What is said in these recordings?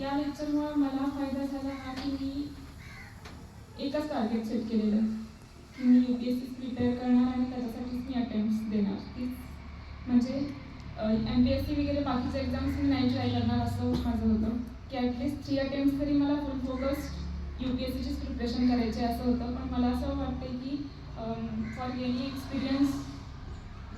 या लेक्चरमुळे मला फायदा झाला हा की मी एकच टार्गेट सेट केलेलं. की मी U P S C prepare करणार आणि त्याच्यासाठीच मी अटेम्प्ट देणार. तीच म्हणजे एम पी एस सी वगैरे बाकीचे एक्झाम्स मी नाही ट्राय करणार असं माझं होतं. की ॲटलिस्ट थ्री अटेम्प्ट तरी मला full focus U P S सीचीच preparation करायचे असं होतं. पण मला असं वाटतं की फॉर गेनी एक्सपिरियन्स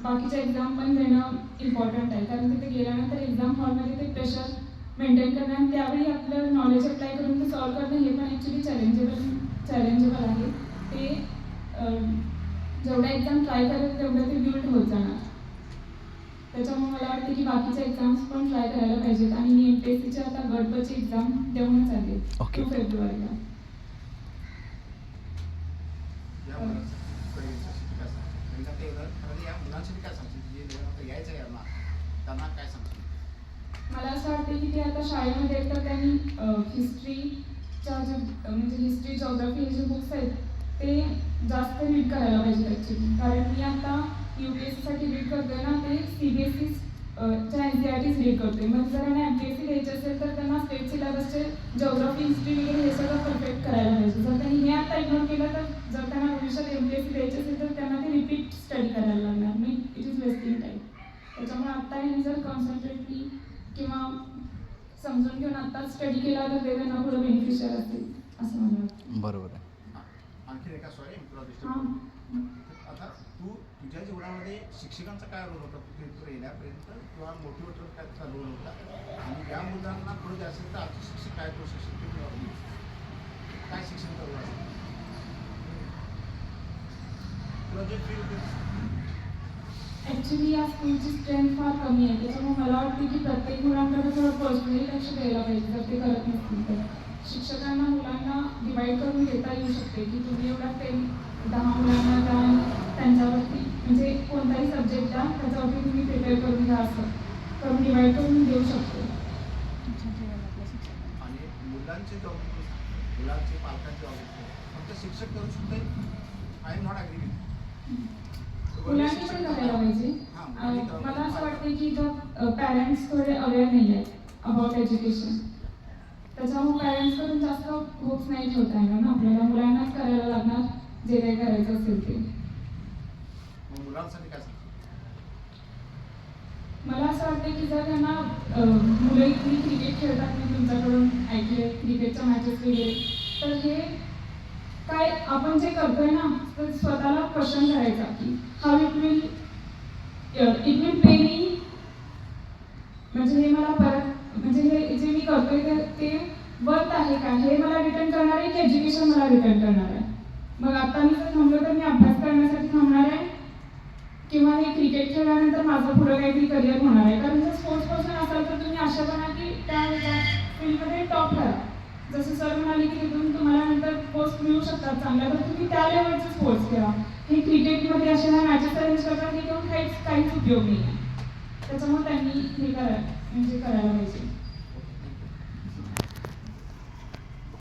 बाकीच्या एक्झाम पण देणं इम्पॉर्टंट आहे. कारण तिथे गेल्यानंतर एक्झाम हॉलमध्ये ते प्रेशर मेंटेन करणं आणि त्यावेळी आपलं नॉलेज अप्लाय करून ते सॉल्व करणं हे पण ॲक्च्युली चॅलेंजेबल चॅलेंजेबल आहे. ते अं, जेवढ्या एक्झाम ट्राय करेल तेवढं ते बिल्ड होत जाणार. त्याच्यामुळे मला वाटतं की बाकीच्या एक्झाम्स पण ट्राय करायला पाहिजेत आणि मी एम पी एस सीची आता गडबची एक्झाम देऊनच आले. टू फेब्रुवारीला. त्यांना काय सांगशील? मला असं वाटतं की ते आता शाळेमध्ये तर त्यांनी हिस्ट्रीच्या जे म्हणजे हिस्ट्री जॉग्राफी हे जे बुक्स आहेत ते जास्त रीड करायला पाहिजे ॲक्च्युली कारण मी आता यू पी एस सीसाठी रीड करते ना ते सी बी एस सी च्या N C R Ts read करते. मग जर त्यांना एम पी एस सी घ्यायचे असेल तर त्यांना स्टेट सिलेबसचे जॉग्राफी हिस्ट्री वगैरे हे सगळं परफेक्ट करायला पाहिजे. जर त्यांनी हे आता इग्नोर केलं तर जर त्यांना भविष्यात एम पी एस सी द्यायचे असेल तर त्यांना ते रिपीट स्टडी करायला लागणार. मी इट इज वेस्टिंग टाईम त्याच्यामुळे आत्ता हे जर कॉन्सन्ट्रेटली किंवा समजून घेऊन आत्ताच स्टडी केला तर ते त्यांना पुढे बेनिफिशियल असतील असं मला वाटतं. बरोबर आहे. हां. आणखी एका सॉरी तुला हां. आता तू तुझ्या जीवनामध्ये शिक्षकांचा काय रोल होता? तिथपर्यंत येण्यापर्यंत किंवा मोटिवेटर काय त्याचा रोल होता? आणि या मुलांना पुढे असेल तर आजचे शिक्षक काय करू ते वाटतं? काय शिक्षण करू असेल तुला जे फील होते ॲक्च्युली या स्कूलची स्ट्रेंथ फार कमी आहे. त्याच्यामुळे मला वाटतं की प्रत्येक मुलांकडे थोडं पर्सनली लक्ष द्यायला पाहिजे जर ते करत नसतील तर. शिक्षकांना मुलांना डिवाईड करून घेता येऊ शकते की तुम्ही एवढा टेन दहा मुलांना द्या त्यांच्यावरती म्हणजे कोणताही सब्जेक्ट द्या त्याच्यावरती तुम्ही प्रिपेअर करून घ्या असं. करून डिवाईड करून देऊ शकतो. आणि मुलांचे जबाबदारी मुलांचे पालकांची जबाबदारी फक्त शिक्षक करू शकते. आय एम नॉट विथ मुलांनी पण करायला पाहिजे. मला असं. वाटतं की जर पॅरेंट्स थोडे अवेअर नाही आहेत अबाउट एज्युकेशन त्याच्यामुळे पॅरेंट्सकडून जास्त होप्स नाही ठेवता येणार ना. आपल्याला मुलांनाच करायला लागणार जे काही करायचं असेल ते. मला असं वाटतं की जर त्यांना मुलं इतकी क्रिकेट खेळतात मी तुमच्याकडून ऐकले क्रिकेटच्या मॅचेस वगैरे तर हे काय आपण जे करतोय ना तर स्वतःला क्वेश्चन करायचा की how it will it will pay मी म्हणजे हे मला परत म्हणजे हे जे मी करतोय ते ते वर्थ आहे का? हे मला रिटर्न करणार आहे की एज्युकेशन मला रिटर्न करणार आहे? मग आता मी जर थांबलो तर मी अभ्यास करण्यासाठी थांबणार आहे? किंवा हे क्रिकेट खेळल्यानंतर माझं पुढं काहीतरी करिअर होणार आहे? कारण जर स्पोर्ट्स पर्सन असाल तर तुम्ही आशा बना की त्या फील्डमध्ये टॉप करा जसं सर म्हणाले की तिथून तुम्हाला नंतर पोस्ट मिळू शकतात चांगल्या तर तुम्ही त्या लेवलचे स्पोर्ट्स खेळा हे क्रिकेटमध्ये अशा ह्या मॅचेस अरेंज करतात हे करून काहीच काहीच उपयोग नाही आहे. त्याच्यामुळे त्यांनी हे करा म्हणजे करायला पाहिजे.